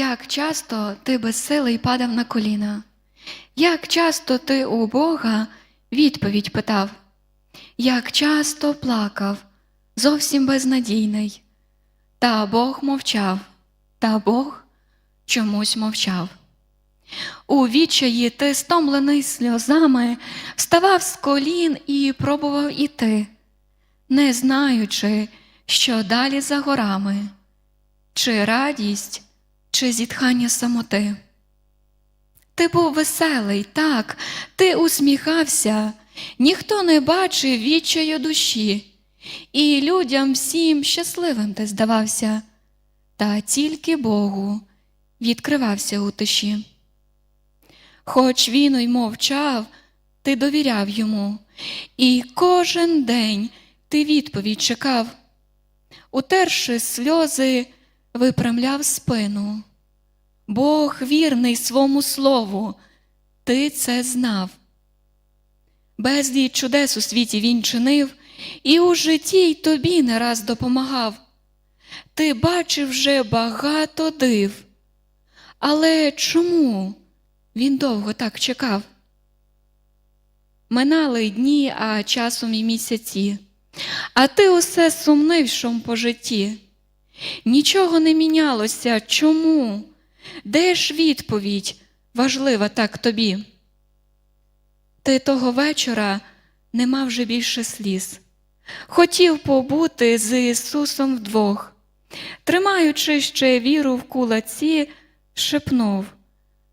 Як часто ти безсилий падав на коліна, як часто ти у Бога відповідь питав, як часто плакав, зовсім безнадійний, та Бог мовчав, та Бог чомусь мовчав. У відчаї ти, стомлений сльозами, вставав з колін і пробував іти, не знаючи, що далі за горами, чи радість, чи зітхання самоти. Ти був веселий, так, ти усміхався, ніхто не бачив відчаю душі, і людям всім щасливим ти здавався, та тільки Богу відкривався у тиші. Хоч він й мовчав, ти довіряв йому, і кожен день ти відповідь чекав, утерши сльози, випрямляв спину. Бог вірний свому слову, ти це знав. Безліч чудес у світі він чинив, і у житті й тобі не раз допомагав. Ти бачив вже багато див. Але чому він довго так чекав? Минали дні, а часом і місяці, а ти усе сумнив шом по житті. Нічого не мінялося. Чому? Де ж відповідь важлива так тобі? Ти того вечора не мав вже більше сліз. Хотів побути з Ісусом вдвох, тримаючи ще віру в кулаці, шепнув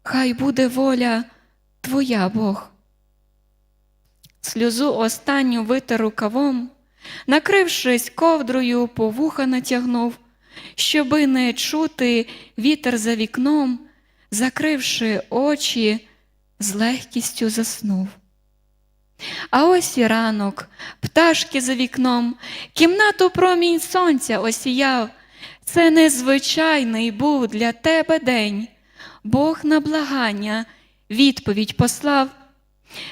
Хай буде воля Твоя Бог. Сльозу останню витер рукавом, накрившись ковдрою, по вуха натягнув, щоби не чути вітер за вікном, закривши очі, з легкістю заснув. А ось і ранок, пташки за вікном, кімнату промінь сонця осіяв. Це незвичайний був для тебе день. Бог на благання відповідь послав.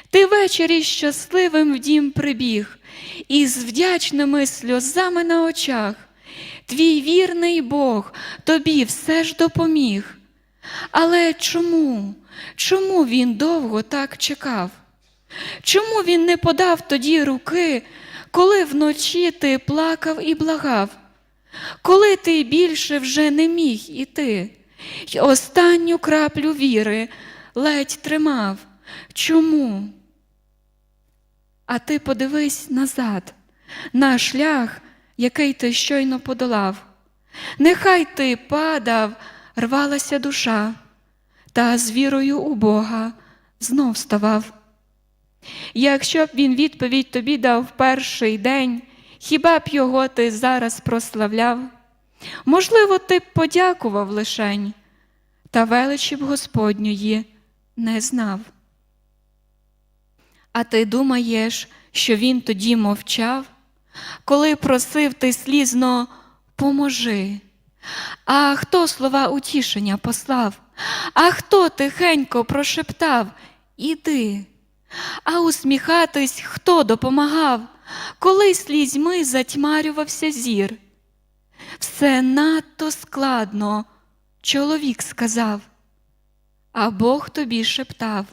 Ти ввечері щасливим в дім прибіг, і з вдячними сльозами на очах. Твій вірний Бог тобі все ж допоміг. Але чому? Чому він довго так чекав? Чому він не подав тоді руки, коли вночі ти плакав і благав? Коли ти більше вже не міг іти, й останню краплю віри ледь тримав. Чому? А ти подивись назад, на шлях, який ти щойно подолав. Нехай ти падав, рвалася душа, та з вірою у Бога знов ставав. Якщо б він відповідь тобі дав в перший день, хіба б його ти зараз прославляв? Можливо, ти б подякував лишень, та величі б Господньої не знав. А ти думаєш, що він тоді мовчав, коли просив ти слізно поможи. А хто слова утішення послав? А хто тихенько прошептав Іди. А усміхатись хто допомагав, коли слізьми затьмарювався зір? Все надто складно, чоловік сказав, а Бог тобі шептав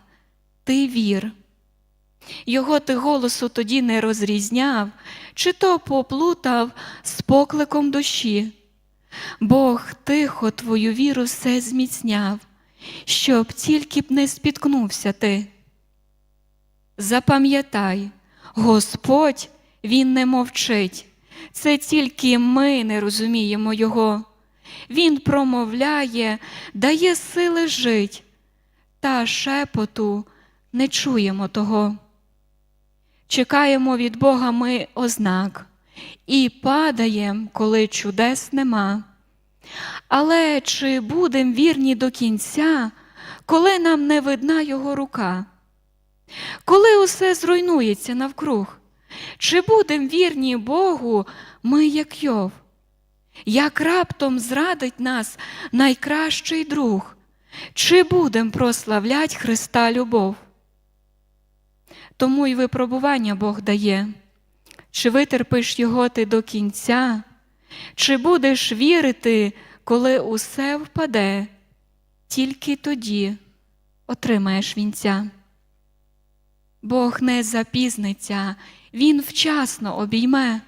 Ти вір. Його ти голосу тоді не розрізняв, чи то поплутав з покликом душі. Бог тихо твою віру все зміцняв, щоб тільки б не спіткнувся ти. Запам'ятай, Господь Він не мовчить, це тільки ми не розуміємо Його. Він промовляє, дає сили жить, та шепоту не чуємо того. Чекаємо від Бога ми ознак і падаєм, коли чудес нема. Але чи будем вірні до кінця, коли нам не видна Його рука? Коли усе зруйнується навкруг, чи будем вірні Богу ми, як Йов? Як раптом зрадить нас найкращий друг, чи будем прославлять Христа любов? Тому й випробування Бог дає, чи витерпиш його ти до кінця, чи будеш вірити, коли усе впаде, тільки тоді отримаєш вінця. Бог не запізниться, Він вчасно обійме,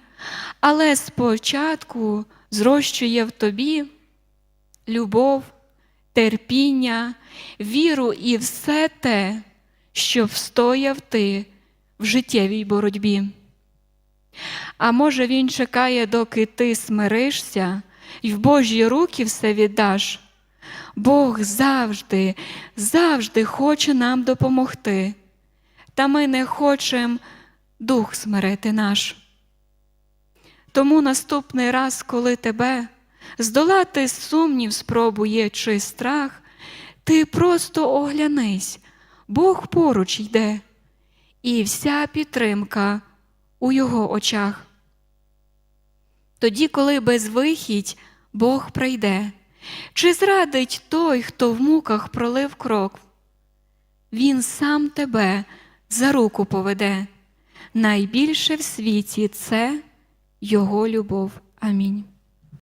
але спочатку зрощує в тобі любов, терпіння, віру і все те, що встояв ти в життєвій боротьбі. А може, він чекає, доки ти смиришся і в Божі руки все віддаш. Бог завжди, завжди хоче нам допомогти, та ми не хочемо дух смирити наш. Тому наступний раз, коли тебе здолати сумнів спробує чи страх, ти просто оглянись, Бог поруч йде, і вся підтримка у його очах. Тоді, коли безвихідь Бог прийде, чи зрадить той, хто в муках пролив крок, Він сам тебе за руку поведе. Найбільше в світі це Його любов. Амінь.